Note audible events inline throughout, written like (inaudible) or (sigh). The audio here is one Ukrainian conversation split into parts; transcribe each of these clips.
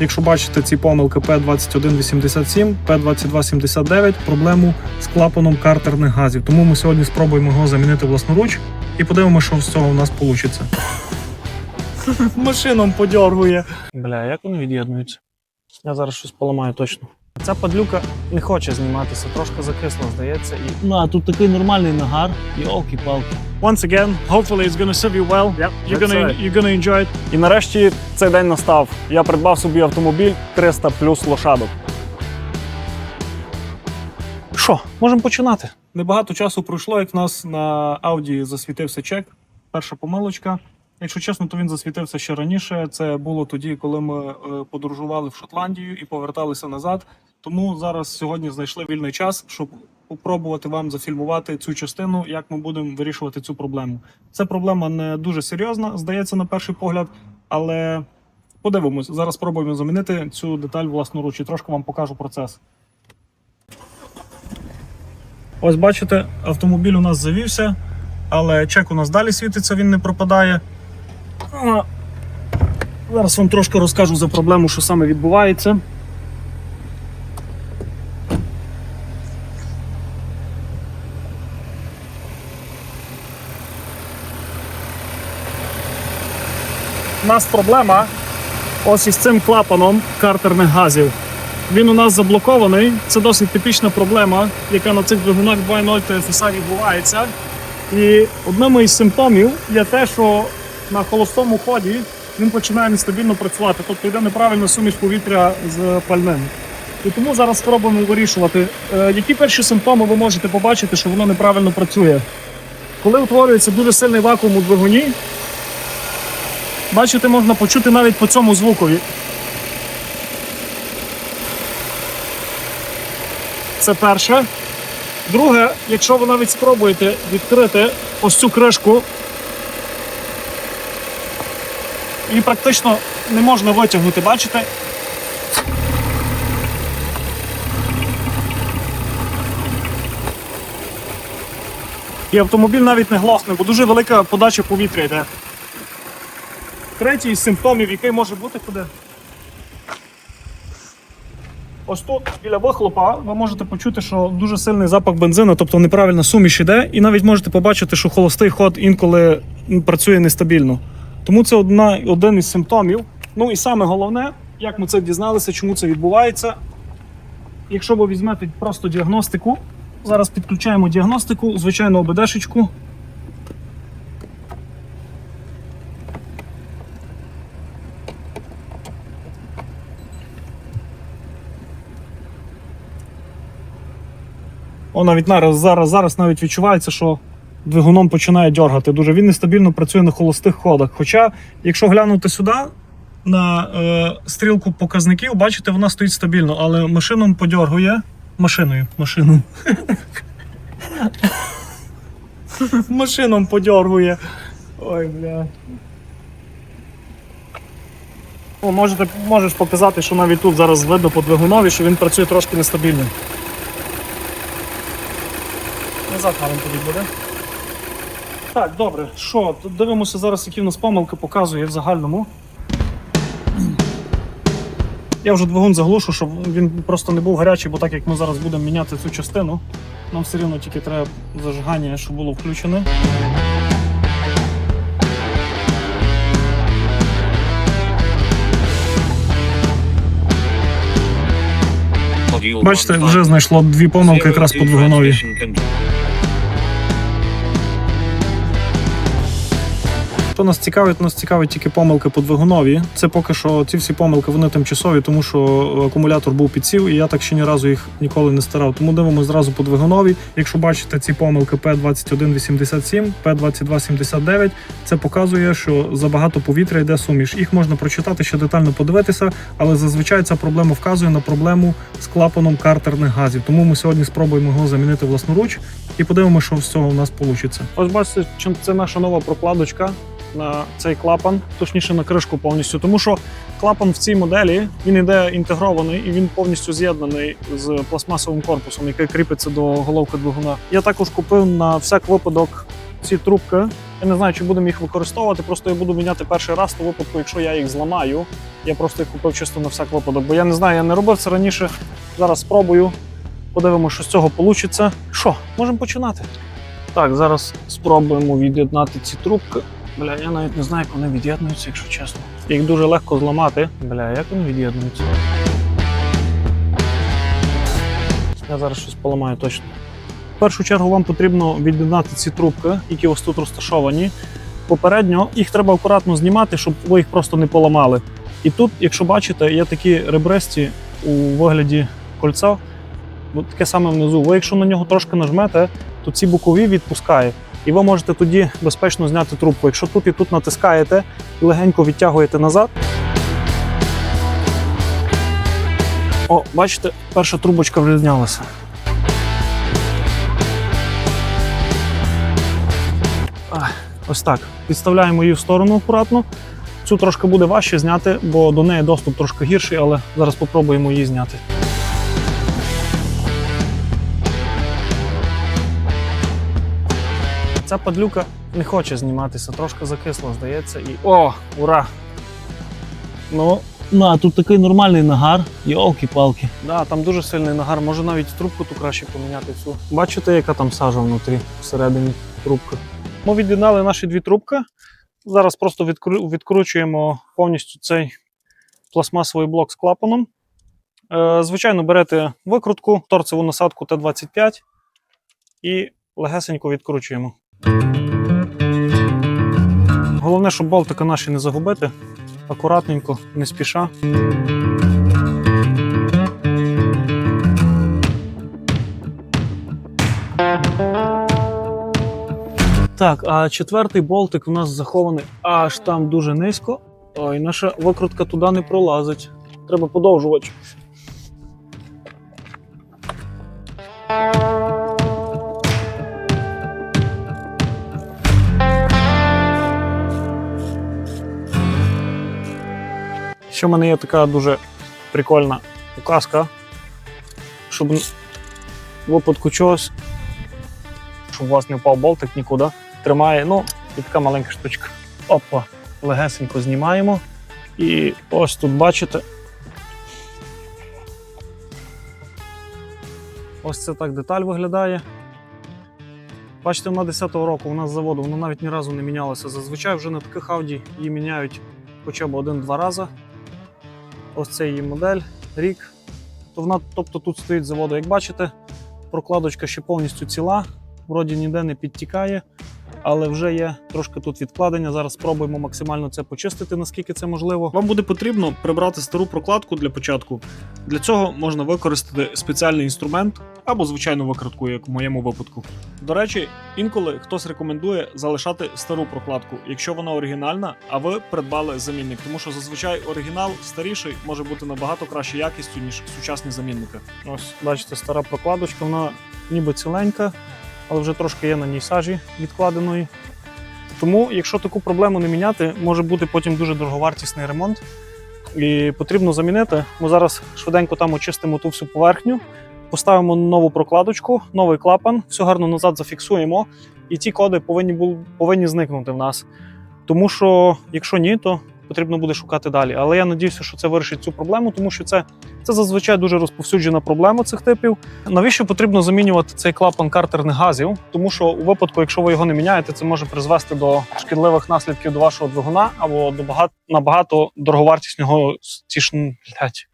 Якщо бачите ці помилки P2187, P2279, проблему з клапаном картерних газів. Тому ми сьогодні спробуємо його замінити власноруч і подивимося, що з цього у нас вийде. (laughs) Машином подергує. Бля, як вони від'єднується? Я зараз щось поламаю точно. Ця падлюка не хоче зніматися, трошки закисла, здається. І... Ну, а тут такий нормальний нагар. Йолки-палки. Once again, hopefully it's gonna serve you well. Yep, You're that's gonna, right. you're gonna enjoy it. І нарешті цей день настав. Я придбав собі автомобіль 300 плюс лошадок. Що, можемо починати? Небагато часу пройшло, як в нас на Audi засвітився чек. Перша помилочка. Якщо чесно, то він засвітився ще раніше. Це було тоді, коли ми е, подорожували в Шотландію і поверталися назад. Тому зараз сьогодні знайшли вільний час, щоб спробувати вам зафільмувати цю частину, як ми будемо вирішувати цю проблему. Це проблема не дуже серйозна, здається, на перший погляд, але подивимось. Зараз спробуємо замінити цю деталь власноруч і трошки вам покажу процес. Ось бачите, автомобіль у нас завівся, але чек у нас далі світиться, він не пропадає. А, Зараз вам трошки розкажу за проблему, що саме відбувається. У нас проблема ось із цим клапаном картерних газів. Він у нас заблокований. Це досить типічна проблема, яка на цих двигунах 2.0 TFSA відбувається. І одним із симптомів є те, що на холостому ході він починає нестабільно працювати, тобто йде неправильна суміш повітря з пальним. І тому зараз спробуємо вирішувати, е, які перші симптоми ви можете побачити, що воно неправильно працює. Коли утворюється дуже сильний вакуум у двигуні, бачите, можна почути навіть по цьому звукові. Це перше. Друге, якщо ви навіть спробуєте відкрити ось цю кришку, її практично не можна витягнути, бачите? І автомобіль навіть не глохне, бо дуже велика подача повітря йде. Третій із симптомів, який може бути куди? Ось тут біля вихлопа ви можете почути, що дуже сильний запах бензину, тобто неправильна суміш іде, і навіть можете побачити, що холостий ход інколи працює нестабільно. Тому це одна, один із симптомів. Ну і саме головне, як ми це дізналися, чому це відбувається. Якщо ви візьмете просто діагностику, зараз підключаємо діагностику, звичайну ОБДшечку. О, навіть зараз, зараз, навіть відчувається, що двигуном починає дергати. Дуже він нестабільно працює на холостих ходах. Хоча, якщо глянути сюди на е, стрілку показників, бачите, вона стоїть стабільно, але машином подергує. Машиною, машину. (laughs) Машином подергує. Ой, бля. О, можете, можеш показати, що навіть тут зараз видно по двигунові, що він працює трошки нестабільно. Назад гарно тоді буде. Так, добре. Що, дивимося зараз, які в нас помилки показує в загальному. Я вже двигун заглушу, щоб він просто не був гарячий, бо так як ми зараз будемо міняти цю частину, нам все рівно тільки треба зажигання, щоб було включене. Бачите, вже знайшло дві помилки якраз по двигунові. Що нас цікавить, нас цікавить тільки помилки по двигунові. Це поки що ці всі помилки вони тимчасові, тому що акумулятор був підсів, і я так ще ні разу їх ніколи не старав. Тому дивимося зразу по двигунові. Якщо бачите ці помилки P2187, P2279, це показує, що забагато повітря йде суміш. Їх можна прочитати ще детально подивитися, але зазвичай ця проблема вказує на проблему з клапаном картерних газів. Тому ми сьогодні спробуємо його замінити власноруч і подивимося, що з цього у нас вийде. Ось бачите, чим це наша нова прокладочка на цей клапан, точніше на кришку повністю, тому що клапан в цій моделі він іде інтегрований і він повністю з'єднаний з пластмасовим корпусом, який кріпиться до головки двигуна. Я також купив на всяк випадок ці трубки. Я не знаю, чи будемо їх використовувати. Просто я буду міняти перший раз у випадку, якщо я їх зламаю. Я просто їх купив чисто на всяк випадок. Бо я не знаю, я не робив це раніше. Зараз спробую. Подивимося, що з цього вийде. Що, можемо починати? Так, зараз спробуємо від'єднати ці трубки. Бля, я навіть не знаю, як вони від'єднуються, якщо чесно. Їх дуже легко зламати. Бля, як вони від'єднуються? Я зараз щось поламаю точно. В першу чергу вам потрібно від'єднати ці трубки, які ось тут розташовані. Попередньо їх треба акуратно знімати, щоб ви їх просто не поламали. І тут, якщо бачите, є такі ребристі у вигляді кольця. Таке саме внизу. Ви, якщо на нього трошки нажмете, то ці бокові відпускає. І ви можете тоді безпечно зняти трубку. Якщо тут і тут натискаєте і легенько відтягуєте назад. О, бачите, перша трубочка вже знялася. Ось так. Підставляємо її в сторону акуратно. Цю трошки буде важче зняти, бо до неї доступ трошки гірший, але зараз спробуємо її зняти. Ця падлюка не хоче зніматися, трошки закисла, здається, і. О, ура! Ну, Ну, а тут такий нормальний нагар, йолки-палки. да, там дуже сильний нагар, може навіть трубку ту краще поміняти всю. Бачите, яка там сажа внутрі, всередині трубки. Ми від'єднали наші дві трубки. Зараз просто відкру- відкручуємо повністю цей пластмасовий блок з клапаном. Е, звичайно, берете викрутку, торцеву насадку Т-25 і легесенько відкручуємо. Головне, щоб болтика наші не загубити. Акуратненько, не спіша. Так, а четвертий болтик у нас захований аж там дуже низько. Ой, наша викрутка туди не пролазить. Треба подовжувач. Ще в мене є така дуже прикольна указка, щоб в випадку чогось, щоб у вас не впав болтик нікуди. Тримає, ну, і така маленька штучка. Опа, легесенько знімаємо. І ось тут бачите. Ось це так деталь виглядає. Бачите, вона 10-го року у нас заводу, вона навіть ні разу не мінялася. Зазвичай вже на таких Audi її міняють хоча б один-два рази. Ось це її модель, рік. То вона, тобто тут стоїть заводу. Як бачите, прокладочка ще повністю ціла, вроді ніде не підтікає, але вже є трошки тут відкладення. Зараз спробуємо максимально це почистити, наскільки це можливо. Вам буде потрібно прибрати стару прокладку для початку. Для цього можна використати спеціальний інструмент або звичайну викрутку, як в моєму випадку. До речі, інколи хтось рекомендує залишати стару прокладку, якщо вона оригінальна, а ви придбали замінник, тому що зазвичай оригінал старіший може бути набагато краще якістю, ніж сучасні замінники. Ось бачите, стара прокладочка, вона ніби ціленька, але вже трошки є на ній сажі відкладеної. Тому, якщо таку проблему не міняти, може бути потім дуже дороговартісний ремонт. І потрібно замінити. Ми зараз швиденько там очистимо ту всю поверхню, поставимо нову прокладочку, новий клапан, все гарно назад зафіксуємо, і ті коди повинні, бу- повинні зникнути в нас. Тому що, якщо ні, то потрібно буде шукати далі. Але я надіюся, що це вирішить цю проблему, тому що це, це зазвичай дуже розповсюджена проблема цих типів. Навіщо потрібно замінювати цей клапан картерних газів? Тому що у випадку, якщо ви його не міняєте, це може призвести до шкідливих наслідків до вашого двигуна або до багато, набагато дороговартісного блядь.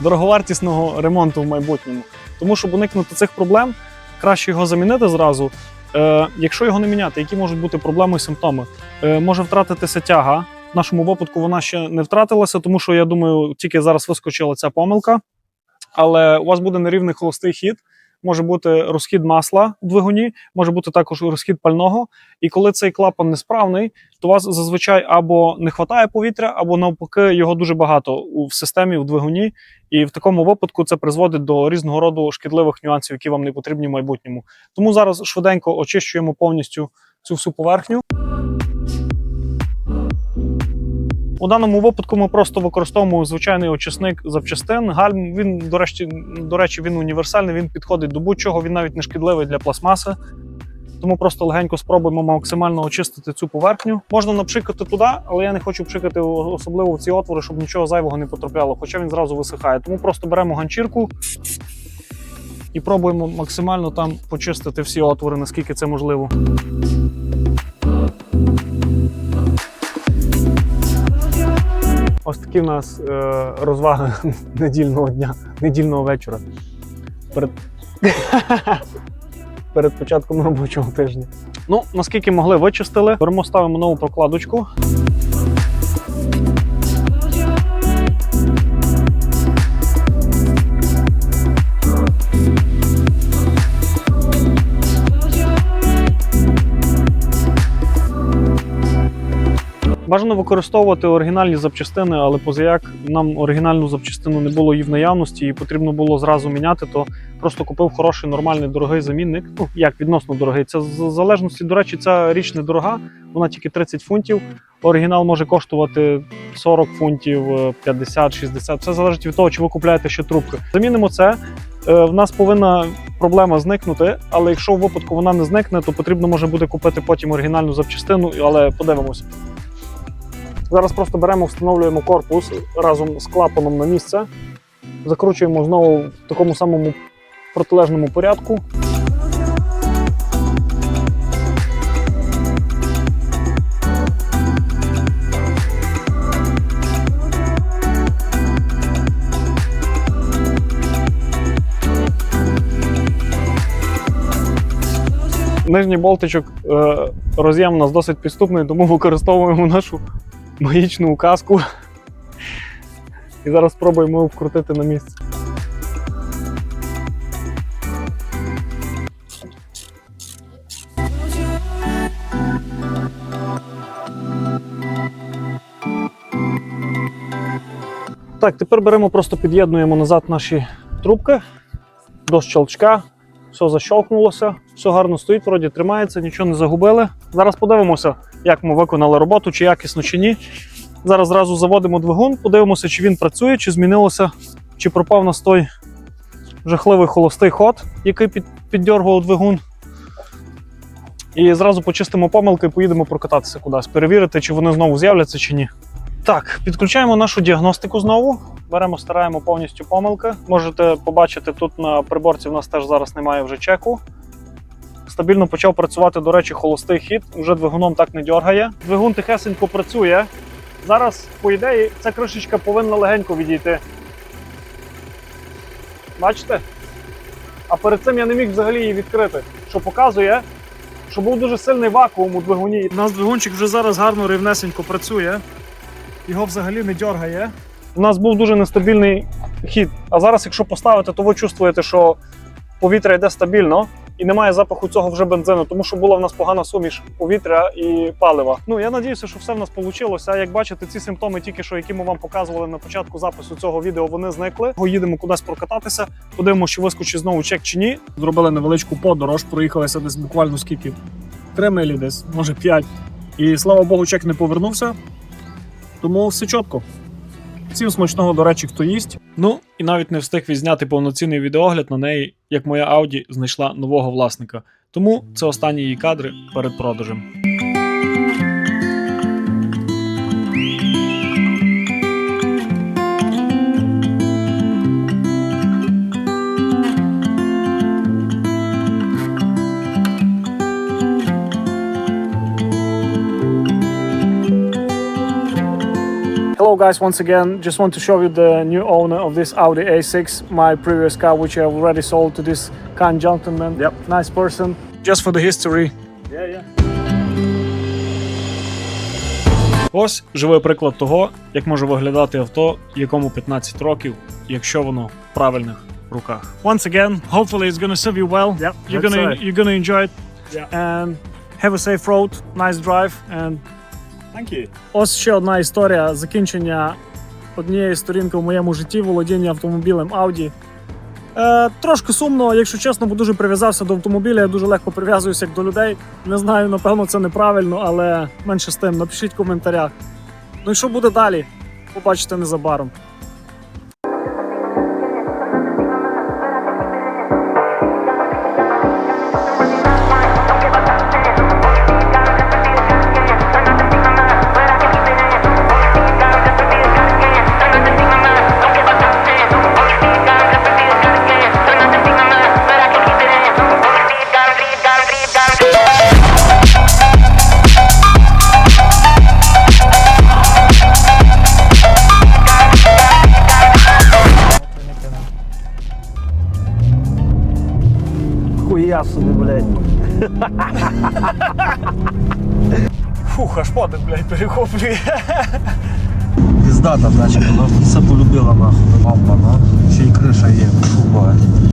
дороговартісного ремонту в майбутньому. Тому щоб уникнути цих проблем, краще його замінити зразу. Е, якщо його не міняти, які можуть бути проблеми і симптоми? Е, може втратитися тяга. В нашому випадку вона ще не втратилася, тому що я думаю, тільки зараз вискочила ця помилка. Але у вас буде нерівний холостий хід, може бути розхід масла в двигуні, може бути також розхід пального. І коли цей клапан несправний, то у вас зазвичай або не вистачає повітря, або навпаки його дуже багато в системі, в двигуні. І в такому випадку це призводить до різного роду шкідливих нюансів, які вам не потрібні в майбутньому. Тому зараз швиденько очищуємо повністю цю всю поверхню. У даному випадку ми просто використовуємо звичайний очисник запчастин. Гальм він, до речі, до речі, він універсальний, він підходить до будь-чого, він навіть не шкідливий для пластмаси. Тому просто легенько спробуємо максимально очистити цю поверхню. Можна напшикати туди, але я не хочу пшикати особливо в ці отвори, щоб нічого зайвого не потрапляло, хоча він зразу висихає. Тому просто беремо ганчірку і пробуємо максимально там почистити всі отвори, наскільки це можливо. Ось такі в нас е, розваги (laughs) недільного дня, недільного вечора. Перед, (laughs) перед початком робочого тижня. Ну, наскільки могли, вичистили. Беремо, ставимо нову прокладочку. Бажано використовувати оригінальні запчастини, але позаяк нам оригінальну запчастину не було її в наявності, і потрібно було зразу міняти, то просто купив хороший, нормальний, дорогий замінник. Ну як відносно дорогий. Це в залежності, до речі, ця річ не дорога, вона тільки 30 фунтів. Оригінал може коштувати 40 фунтів, е, 50, 60. Все залежить від того, чи ви купляєте ще трубки. Замінимо це. Е, В нас повинна проблема зникнути, але якщо в випадку вона не зникне, то потрібно може буде купити потім оригінальну запчастину, але подивимося. Зараз просто беремо, встановлюємо корпус разом з клапаном на місце, закручуємо знову в такому самому протилежному порядку. Нижній болтичок е, роз'єм у нас досить підступний, тому використовуємо нашу магічну указку. І зараз спробуємо його вкрутити на місце. Так, тепер беремо, просто під'єднуємо назад наші трубки до щелчка. Все защелкнулося, все гарно стоїть, вроді тримається, нічого не загубили. Зараз подивимося, як ми виконали роботу, чи якісно, чи ні. Зараз зразу заводимо двигун, подивимося, чи він працює, чи змінилося, чи пропав нас той жахливий холостий ход, який під, піддергував двигун. І зразу почистимо помилки і поїдемо прокататися кудись, перевірити, чи вони знову з'являться, чи ні. Так, підключаємо нашу діагностику знову. Беремо, стираємо повністю помилки. Можете побачити, тут на приборці в нас теж зараз немає вже чеку. Стабільно почав працювати, до речі, холостий хід, вже двигуном так не дьоргає. Двигун тихесенько працює. Зараз, по ідеї, ця кришечка повинна легенько відійти. Бачите? А перед цим я не міг взагалі її відкрити, що показує, що був дуже сильний вакуум у двигуні. У нас двигунчик вже зараз гарно рівнесенько працює. Його взагалі не дьоргає. У нас був дуже нестабільний хід. А зараз, якщо поставити, то ви чувствуєте, що повітря йде стабільно і немає запаху цього вже бензину, тому що була в нас погана суміш повітря і палива. Ну я надіюся, що все в нас вийшло. А як бачите, ці симптоми, тільки що які ми вам показували на початку запису цього відео, вони зникли. Їдемо кудись прокататися, подивимося, чи вискочить знову чек чи ні. Зробили невеличку подорож, проїхалися десь буквально скільки три милі, десь може п'ять. І слава Богу, чек не повернувся. Тому все чітко. Всім смачного, до речі, хто їсть. Ну і навіть не встиг відзняти повноцінний відеогляд на неї, як моя Audi знайшла нового власника. Тому це останні її кадри перед продажем. guys, once again, just want to show you the new owner of this Audi A6, my previous car which I already sold to this kind gentleman. Yep. Nice person. Just for the history. Yeah, yeah. Ось живий приклад того, як може виглядати авто, якому 15 років, якщо воно в правильних руках. Once again, hopefully it's gonna serve you well. Yep, You're let's gonna say. you're gonna enjoy it. Yeah. And have a safe road, nice drive and Ось ще одна історія закінчення однієї сторінки в моєму житті володіння автомобілем Audi. Е, трошки сумно, якщо чесно, бо дуже прив'язався до автомобіля. Я дуже легко прив'язуюся як до людей. Не знаю, напевно, це неправильно, але менше з тим. Напишіть в коментарях. Ну і що буде далі? Побачите незабаром. Собі, блядь. Фух, аж подих, блядь, перехоплює. Пиздата тачка, вона все полюбила нахуй, лампа, на. Ще й криша є, фу, бать.